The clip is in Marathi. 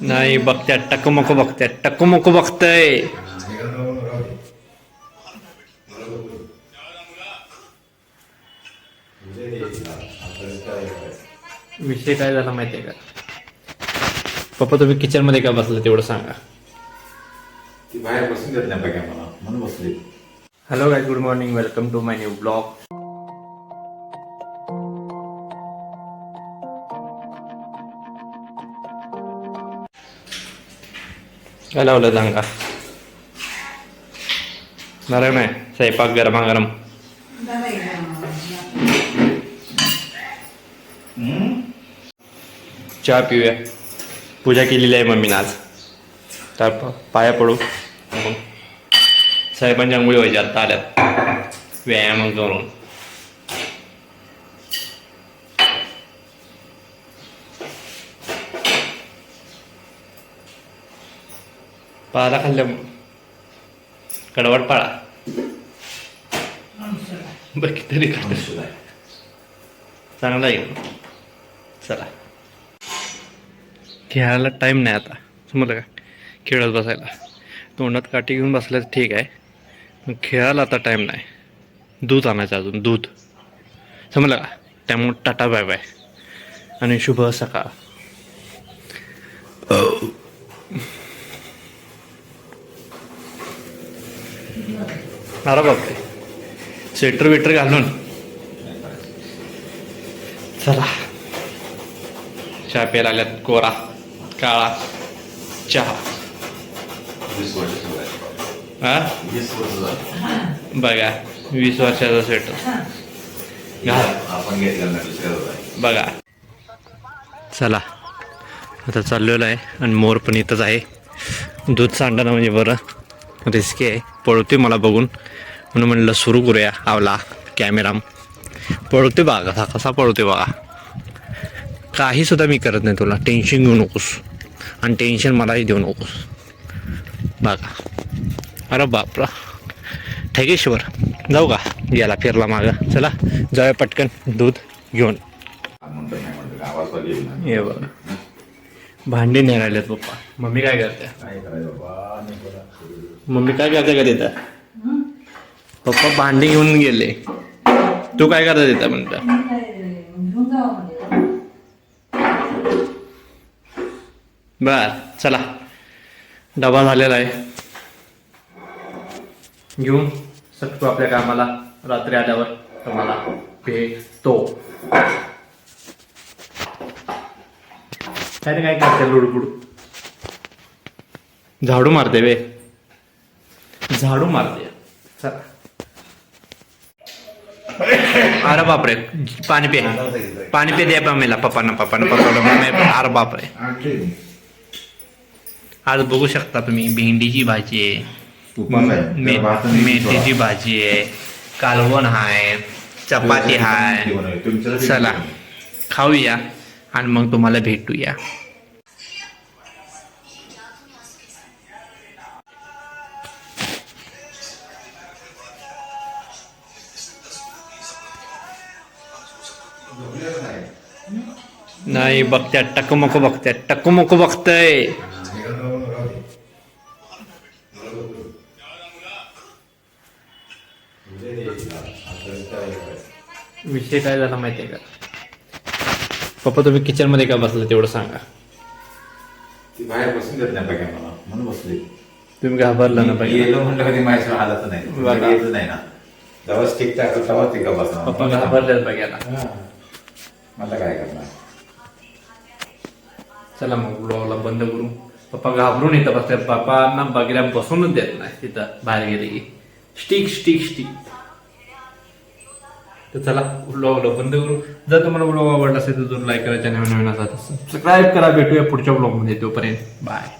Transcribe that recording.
नाही बघत्यात टकमक बघत्यात टकमक बघतय. विषय काय झाला माहितीये का? पप्पा तुम्ही किचनमध्ये का बसले तेवढं सांगा. ती बाहेर बसून देत नाही बघा मला म्हणून बसली. Hello guys good morning welcome to my new blog काय लावलं सांगा बरं नाही स्वयंपाक गरमागरम. चहा पिऊया. पूजा केलेली आहे मम्मीनं आज. तर पाया पडू. मग साहेबांच्या आंघोळी व्हायच्या आता आल्यात. व्यायाम करून. पाला खाल्ल्या कडवड पाळा बाकी तरी चांगला आहे चला खेळायला टाईम नाही आता समजलं का खेळत बसायला तोंडात काठी घेऊन बसल्यास ठीक आहे पण खेळायला आता टाईम नाही दूध आणायचं अजून दूध समजलं का त्यामुळे टाटा बाय बाय आणि शुभ सकाळ अरे बापरे स्वेटर वेटर घालून. चला. चहा प्यायला आल्यात कोरा काळा चहा. हा बघा वीस वर्षाचा स्वेटर. घाल. आपण बघा. चला. आता चाललेलं आहे आणि मोर पण इथंच आहे. दूध सांडणं म्हणजे बरं. रिस्की आहे. पळते मला बघून. म्हणून म्हणलं सुरू करूया आवला कॅमेरा पळते बघा कसा कसा पळते बघा. काही सुद्धा मी करत नाही तुला टेन्शन घेऊ नकोस. आणि टेन्शन मलाही देऊ नकोस. बघा. अरे बापरा. ठेकेश्वर जाऊ का? याला फिरला मागं. चला जाऊया पटकन दूध घेऊन. हे बघा. भांडी नाही राहिलेत पप्पा. मम्मी काय करते? मम्मी काय करते का तिथं? पप्पा भांडी घेऊन गेले. तू काय करता तिथं म्हणता बर चला. डबा झालेला आहे. घेऊन सटतो आपल्या कामाला. रात्री आल्यावर तुम्हाला भेटतो. काय रे काय करते लुडबुड झाडू मारते वे झाडू मारते. चला. अरे बापरे पाणी पे. पाणी पे द्या मम्मीला पप्पांना पप्पांना पप्पाला मम्मी. अरे बापरे. आज बघू शकता तुम्ही भेंडीची भाजी आहे. मेथीची भाजी आहे. कालवण आहे. चपाती आहे. चला खाऊया. आणि मग तुम्हाला भेटूया. नाही बघत्या टकमक बघत्या टकमक बघतय. विषय काय झाला माहितीये का? पप्पा तुम्ही किचनमध्ये का बसले तेवढं सांगा. ती बाहेर बसून देत नाही बघा मला. म्हणून बसली. तुम्ही घाबरला ना पाहिजे गेलो म्हणलं कधी माझ्या हालत नाही. बघा. यायचं नाही ना. तेव्हाच ठीक ठाक तेव्हा ती का बसणार? पप्पा घाबरले बघायला. हा. मला काय करणार? चला मग ब्लॉगला बंद करू. पप्पा घाबरून येतं बसले. पप्पांना बघायला बसूनच देत नाही. तिथं बाहेर गेले की. Stick stick stick. तर चला ब्लॉगला बंद करू. जर तुम्हाला ब्लॉग आवडला असेल तर लाईक करायचा नवीन नवीन असा सबस्क्राईब करा भेटूया पुढच्या ब्लॉगमध्ये तोपर्यंत. बाय